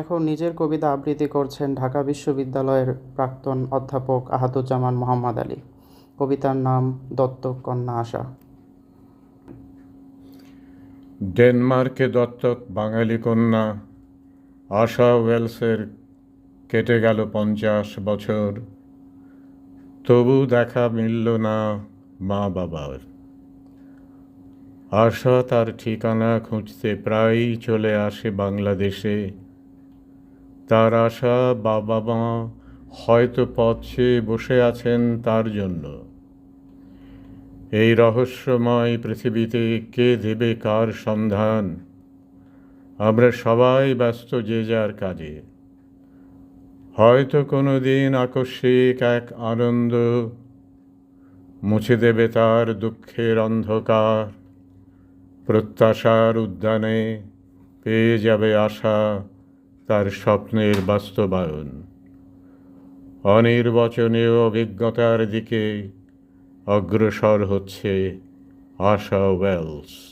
এখন নিজের কবিতা আবৃত্তি করছেন ঢাকা বিশ্ববিদ্যালয়ের প্রাক্তন অধ্যাপক আহাদুজ্জামান মোহাম্মদ আলী। কবিতার নাম দত্তক কন্যা আশা। ডেনমার্কে দত্তক বাঙালি কন্যা, আশা ওয়েলসের কেটে গেল পঞ্চাশ বছর, তবু দেখা মিলল না মা বাবার। আশা তার ঠিকানা খুঁজতে প্রায়ই চলে আসে বাংলাদেশে তার আশা বাবা মা হয়তো পথ বসে আছেন তার জন্য। এই রহস্যময় পৃথিবীতে কে দেবে কার সন্ধান? আমরা সবাই ব্যস্ত যে যার কাজে। হয়তো কোনো দিন আকস্মিক এক আনন্দ মুছে দেবে তার দুঃখের অন্ধকার। প্রত্যাশার উদ্যানে পেয়ে যাবে আশা। তার স্বপ্নের বাস্তবায়ন। অনির্বাচনীয় অভিজ্ঞতার দিকে অগ্রসর হচ্ছে আশা ওয়েলস।